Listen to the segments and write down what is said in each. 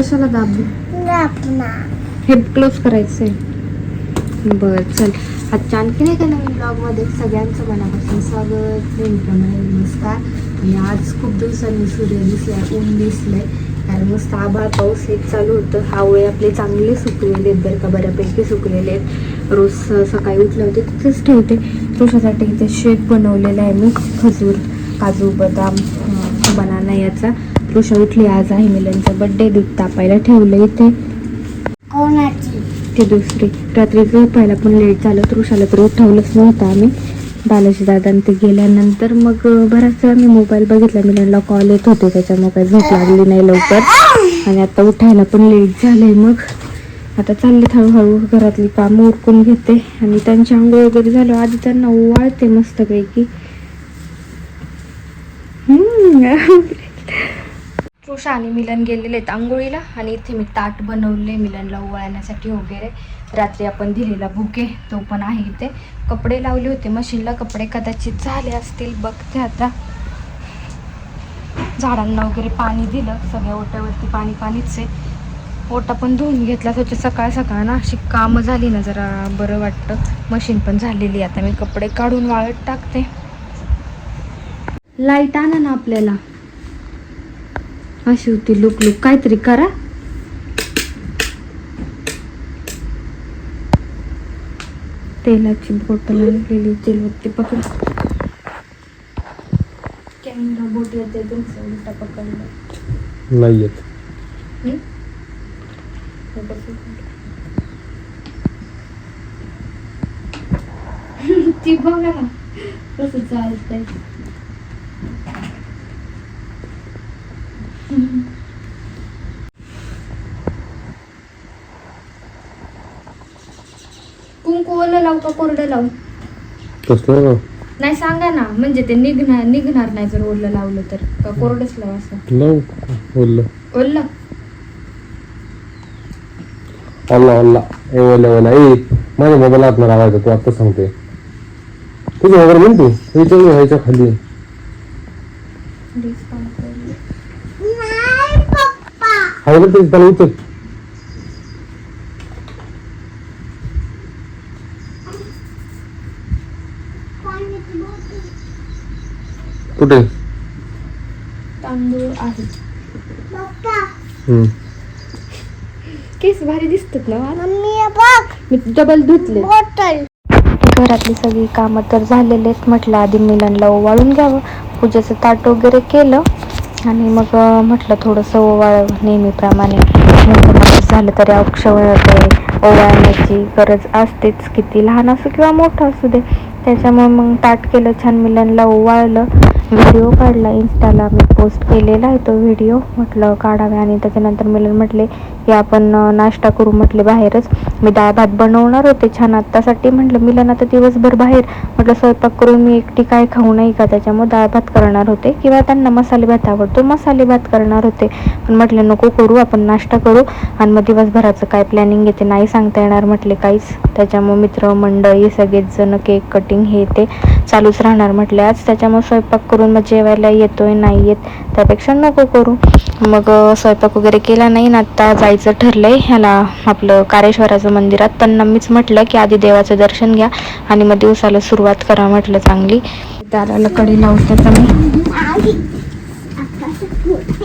कशाला दाबू? हे क्लोज करायचंय. बर चल. आजच्या आणखीन एका नवीन ब्लॉगमध्ये सगळ्यांचं मनापासून स्वागत. नमस्कार. आणि आज खूप दिवसांनी सूर्य दिसलाय ऊन दिसलंय. कारण मस्त आभाळ पाऊस हे चालू होतं. आवळे आपले चांगले सुकलेले आहेत बरं का बऱ्यापैकी सुकलेले आहेत. रोज सकाळी उठले होते तिथेच ठेवते. तुझ्यासाठी इथे शेक बनवलेलं आहे मी खजूर काजू बदाम बनाना याचा. ऋषा उठली आज आहे मिलनचा बड्डे दूध तापायला ठेवलं इथे. ते दुसरी. रात्री झोपायला पण लेट झालं तृषाला तर उठवलंच नव्हतं आम्ही. बालाजी दादा ते गेल्यानंतर मग बराच वेळा मी मोबाईल बघितला. मिलनला कॉल येत होते त्याच्यामुळे काही झोप लागली नाही लवकर. आणि आता उठायला पण लेट झालंय मग. आता चालले हळूहळू घरातली कामं उरकून घेते. आणि त्यांची आंघोळ वगैरे झालं. आधी त्यांना ओवाळते मस्तपैकी. हम्म. तृषा आणि मिलन गेलेले आहेत आंघोळीला आणि इथे मी ताट बनवले मिलनला ओवाळण्यासाठी वगैरे. रात्री आपण दिलेला बुके तो पण आहे इथे. कपडे लावले होते मशीनला कपडे कदाचित झाले असतील बघते आता. झाडांना वगैरे पाणी दिलं सगळ्या ओट्यावरती पाणी पाणीच. आहे ओटा पण धुवून घेतला त्याची सकाळ सकाळ ना अशी कामं झाली ना जरा बरं वाटतं. मशीन पण झालेली आहे. आता मी कपडे काढून वाळत टाकते. लाइट आणा ना आपल्याला. अशी होती लुक लुक काहीतरी करा. तेलाची बॉटल आणलेली तेलवत्ती पकड कॅमेरा बोट येते तुमचं उलटा पकडलं. नाही येत? ती बघा ना कसं चालतंय. कुंकू ओलं लावू का कोरडं लावू? कसलं ना नाही सांगा ना. म्हणजे ते निघणार निघणार नाही जर ओलं लावलं तर. का कोरडच लाव असं? लाव बोललं ओलं. अल्ला अल्ला. ए ओला ओला. ए माझ्या मोबाईल आत लावायचा तू आता सांगते. तुझं वगैरे म्हण तू? ह्याच्या खाली नाही बरं तरी त्याला बॉटल कुठे तांदूळ पप्पा हम्म. केस भारी दिसतात ना मला मम्मी बघ मी डबल धुतले बॉटल घरातली सगळी कामं तर झालेली आहेत म्हटलं. आधी मिलनला ओवाळून घ्यावं. पूजेचं ताट वगैरे केलं. आणि मग म्हटलं थोडंसं ओवाळ नेहमीप्रमाणे. मोठं झालं तरी अक्षर ओवाळण्याची गरज असतेच. किती लहान असो किंवा मोठं असू दे. त्याच्यामुळे मग ताट केलं छान मिलनला ओवाळलं. व्हिडिओ काढला इन्स्टाला मी पोस्ट केलेला आहे तो व्हिडिओ. म्हटलं काढावे आणि त्याच्यानंतर मिलन म्हटले की आपण नाश्ता करू म्हटले बाहेरच. मी डाळ भात बनवणार होते छान आत्तासाठी. म्हटलं मिलन आता दिवसभर बाहेर. म्हटलं स्वयंपाक करून मी एकटी काय खाऊ नाही का? त्याच्यामुळे डाळ भात करणार होते. किंवा त्यांना मसाले भात आवडतो मसाले भात करणार होते. पण म्हटलं नको करू आपण नाश्ता करू. आणि मग दिवसभराचं काय प्लॅनिंग येते नाही सांगता येणार म्हटले काहीच. त्याच्यामुळे मित्र मंडळी सगळेच जण केक कटिंग हे ते चालूच राहणार म्हटले. आज त्याच्यामुळे स्वयंपाक करू करून मग जेवायला येतोय नाही येत त्यापेक्षा नको करू. मग स्वयंपाक वगैरे केला नाही ना आता जायचं ठरलंय ह्याला आपलं कारेश्वराचं मंदिरात. त्यांना मीच म्हटलं की आधी देवाचं दर्शन घ्या आणि मग दिवसाला सुरुवात करा म्हटलं चांगली. दाराला कडे लावते तर मी.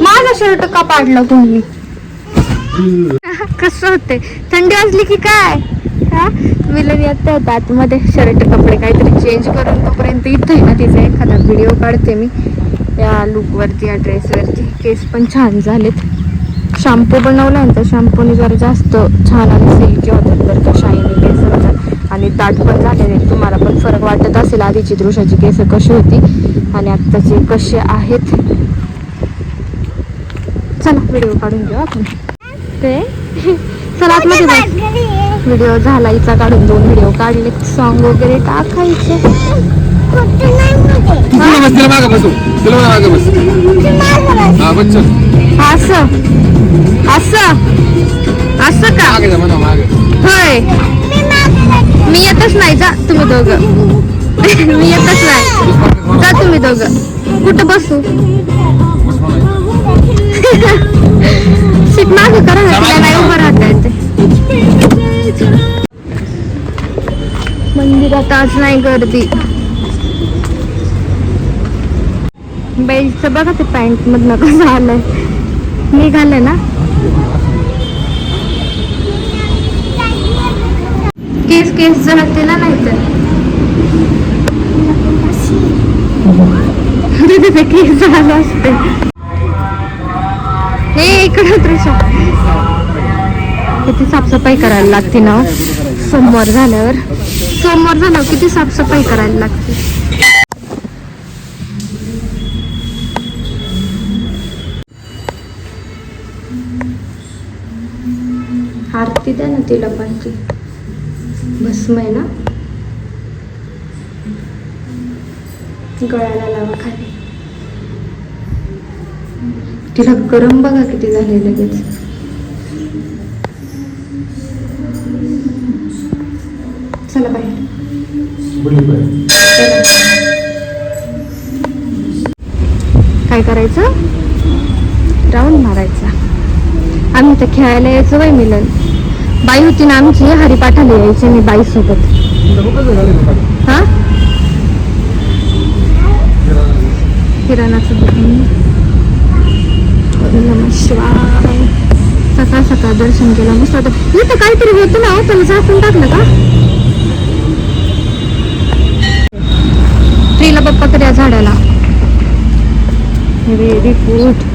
माझा शर्ट का पाडला तुम्ही? कसं होते थंडी असली की काय? हा मिलन येत होता आतमध्ये शर्ट कपडे काहीतरी चेंज करून तोपर्यंत इथं आहे ना तिचा एखादा व्हिडिओ काढते मी. या लुकवरती या ड्रेसवरती केस पण छान झालेत. शॅम्पू बनवला ना तर शॅम्पूने जरा जास्त छान आणि सिल्की होतात बरं का शाईनी केस होतात. आणि दाट पण झालेले तुम्हाला पण फरक वाटत असेल आधीची दृश्याची केस कशी होती आणि आत्ताचे कसे आहेत. चला व्हिडिओ काढून घेऊ आपण. ते? चला आतमध्ये व्हिडिओ झाला हिचा काढून दोन व्हिडिओ काढले. सॉन्ग वगैरे टाकायचे. असं. असं. असं का? होय. मी येतच नाही जा तुम्ही दोघं. मी येतच नाही. जा तुम्ही दोघं. कुठं बसू? सीट माग करा ना तिला नाही उभं राहता येते. मंदिरात आज नाही गर्दी. बेल्टचं बघा ते पॅन्ट मधनं कसं आलंय. निघालं ना? केस केस जळते ना नाही तर केस झालं असते. हे इकडं तृषा. किती साफसफाई करायला लागते ना? सोमवार झाल्यावर. सोमवार झाल्यावर किती साफसफाई करायला लागते? आरती द्या ना तिला पण ती भस्म आहे ना? गळ्याला लावा खाली. तिला गरम बघा किती झाले लगेच. चला बाहेर काय करायचं? राऊंड मारायचा. आम्ही तर खेळायला यायचो बाई मिलन. बाई होती ना आमची हरिपाठाला यायचे मी बाई? सोबत हा? किराणाचं दुकान. शिवाय. सकाळ सकाळ दर्शन केलं. मस्त आता इथं काहीतरी होतं ना हो, त्याला झाकून टाकलं का? तरी या झाडाला. व्हेरी गुड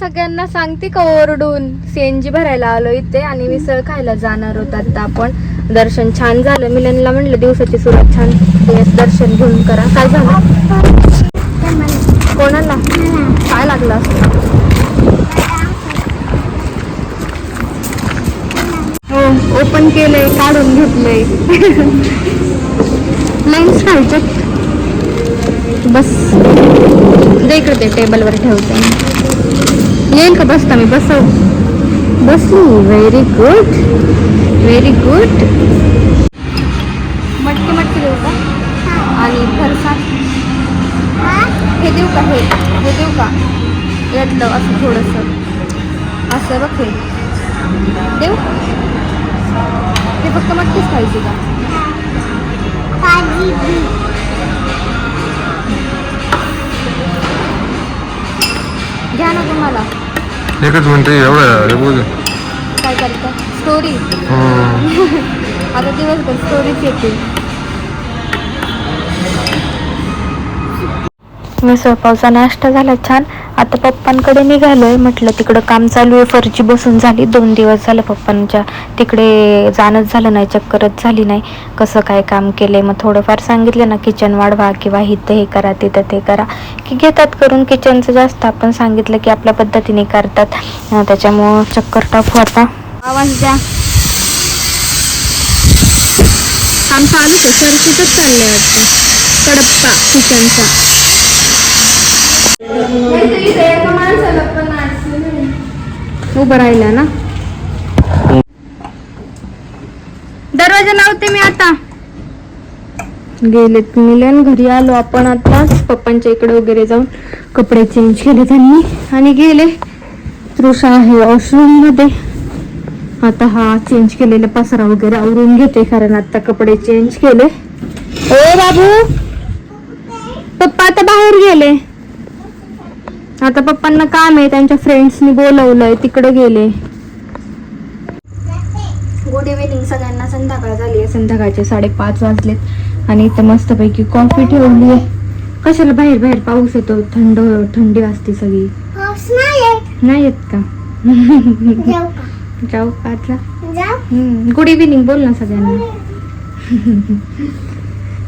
सगळ्यांना सांगते का ओरडून. सीएनजी भरायला आलो इथे आणि मिसळ खायला जाणार होत आता आपण. दर्शन छान झालं. मिलनला म्हणलं दिवसाची सुरुवात छान. दर्शन घेऊन करा. काय झालं? लागलं. हो ओपन केलंय काढून घेतलंय. लेन्स खायचे बस. दे इकडे ते टेबलवर ठेवते. येईल का बसता मी? बसव. बसली व्हेरी गुड व्हेरी गुड मटकी मटकी देऊ का? आणि फरसाण हे? देऊ का? हे देऊ का? यातलं असं थोडंसं. असं बघ हे. देऊ? हे फक्त मटकीच खायची का? घ्या ना तुम्हाला. एकच मिनिट एवढं काय करता? स्टोरी आता दिवसभर स्टोरीच येते. मिसळ पावसा नाश्ता झाला छान. आता पप्पांकडे निघालोय. म्हटलं तिकडं काम चालू आहे. फरची बसून झाली. दोन दिवस झालं पप्पांच्या तिकडे जाणंच झालं नाही. चक्करच झाली नाही. कसं काय काम केले मग थोडंफार सांगितलं ना किचन वाढवा किंवा इथं हे करा तिथं ते करा. की घेतात करून किचनचं जास्त. आपण सांगितलं की आपल्या पद्धतीने करतात. त्याच्यामुळं चक्कर टाकू आता. आवाज द्या. काम चालूच आहे. फरशीचंच चाललंय वाटतं कडप्पा किचनचा. उभं राहिला ना? दरवाजा लावते मी आता. गेलेत मिलन घरी आलो आपण आताच पप्पांच्या इकडे वगैरे जाऊन कपडे चेंज केले त्यांनी. आणि गेले. तृषा आहे वॉशरूममध्ये. आता हा चेंज केलेला पसारा वगैरे आवरून घेते कारण आता कपडे चेंज केले. ओ बाबू! पप्पा आता बाहेर गेले. आता पप्पांना काम आहे त्यांच्या फ्रेंड्सनी बोलवलंय तिकडे गेले. गुड इव्हिनिंग सगळ्यांना. संध्याकाळ झाली आहे. संध्याकाळचे साडेपाच वाजलेत आणि इथं मस्तपैकी कॉफी ठेवली आहे. कशाला बाहेर बाहेर पाऊस येतो? थंड थंडी वाजते सगळी. नाही येत. का? जाऊ का? आता? गुड इव्हिनिंग बोल ना सगळ्यांना.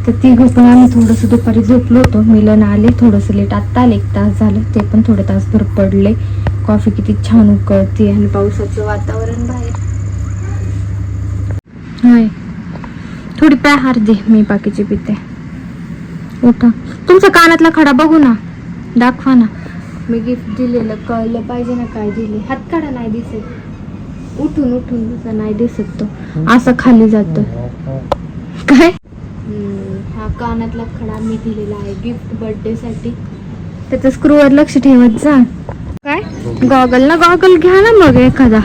तर ती पण आम्ही थोडंसं दुपारी झोपलो होतो. मिलन आले थोडंसं लेट आत्ता आले एक तास झालं. ते पण थोडे तासभर पडले. कॉफी किती छान उकळते आणि पावसाचं वातावरण बाहेर. हाय. थोडी प्या हार दे मी बाकीचे पिते. उठा. तुमचा कानातला खडा बघू ना. दाखवा ना. मी गिफ्ट दिलेलं कळलं पाहिजे ना काय दिले. हात काढा नाही दिसत. उठून उठून. नाही दिसत तो. असा खाली जातो काय? हा कानातला खडा मी दिलेला आहे. गिफ्ट बर्थडे साठी. त्याच्या स्क्रूवर लक्ष ठेवत जा. काय? गॉगल ना गॉगल घ्या ना मग एखादा.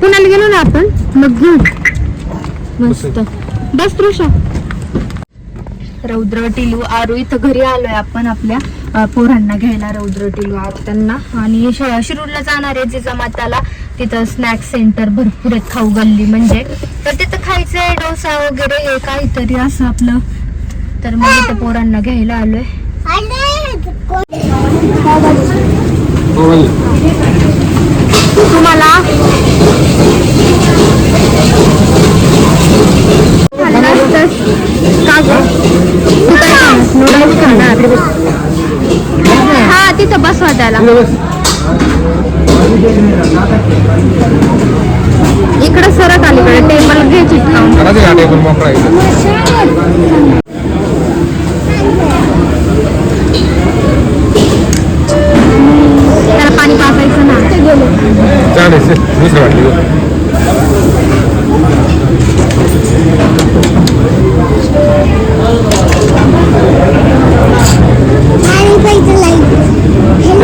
पुण्याला गेलो ना आपण मग घेऊ. मस्त. बस तृषा. रौद्र टिलू आरू इथं घरी आलोय आपण आपल्या अ, पोरांना घ्यायला. रौद्र टिलू आरू त्यांना. आणि श- शिरूरला जाणार आहे जिजामाताला तिथं स्नॅक्स सेंटर भरपूर आहेत खाऊ गल्ली म्हणजे. तर तिथं खायचंय डोसा वगैरे हे काहीतरी असं आपलं तर मग इथं पोरांना घ्यायला आलोय. तुम्हाला? नूडल्स खाणार. हा तिथं बसवा त्याला इकडे सरक अलीकडे टेबल घे चिटकावून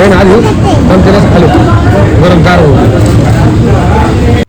दोन ना आधी पण हो. त्यालाच खाली गरम गार होऊ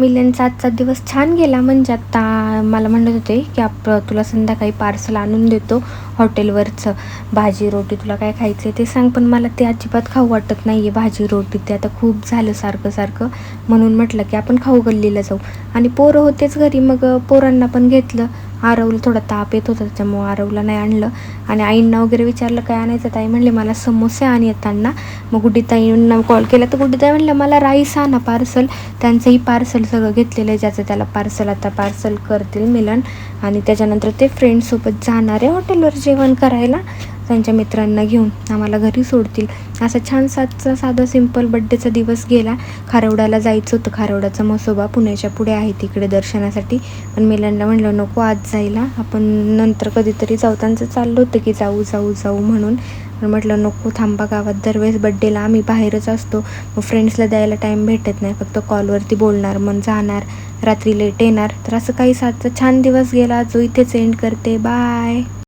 मिलनचा आजचा दिवस छान गेला म्हणजे आता मला म्हणत होते की आप तुला संध्याकाळी पार्सल आणून देतो. हॉटेलवरचं भाजी रोटी तुला काय खायचं आहे ते सांग पण मला ते अजिबात खाऊ वाटत नाही आहे भाजी रोटी. ते आता खूप झालं सारखं सारखं. म्हणून म्हटलं की आपण खाऊ गल्लीला जाऊ. आणि पोरं होतेच घरी मग पोरांना पण घेतलं. आरवला थोडा ताप येत होता त्याच्यामुळं आरवला नाही आणलं. आणि आईंना वगैरे विचारलं काय आणायचं? ताई म्हणले मला समोसे आण येताना. मग गुड्डीताईंना कॉल केला तर गुड्डीताई म्हणलं मला राईस आणा पार्सल. त्यांचंही पार्सल सगळं घेतलेलं आहे ज्याचं त्याला पार्सल आता पार्सल करतील मिलन. आणि त्याच्यानंतर ते फ्रेंडसोबत जाणार आहे हॉटेलवर जेवण करायला त्यांच्या मित्रांना घेऊन आम्हाला घरी सोडतील. असा छान सातचा साधा सिंपल बड्डेचा दिवस गेला. खारवड्याला जायचं होतं. खारवड्याचा मसोबा पुण्याच्या पुढे आहे तिकडे दर्शनासाठी. पण मिलनला म्हणलं नको आज जायला. आपण नंतर कधीतरी जाऊ. त्यांचं चाललं होतं की जाऊ जाऊ जाऊ म्हणून. पण म्हटलं नको थांबा गावात. दरवेळेस बड्डेला आम्ही बाहेरच असतो. मग फ्रेंड्सला द्यायला टाईम भेटत नाही. फक्त कॉलवरती बोलणार मग जाणार. रात्री लेट येणार. तर असं काही सातचा छान दिवस गेला. जो इथेच एंड करते. बाय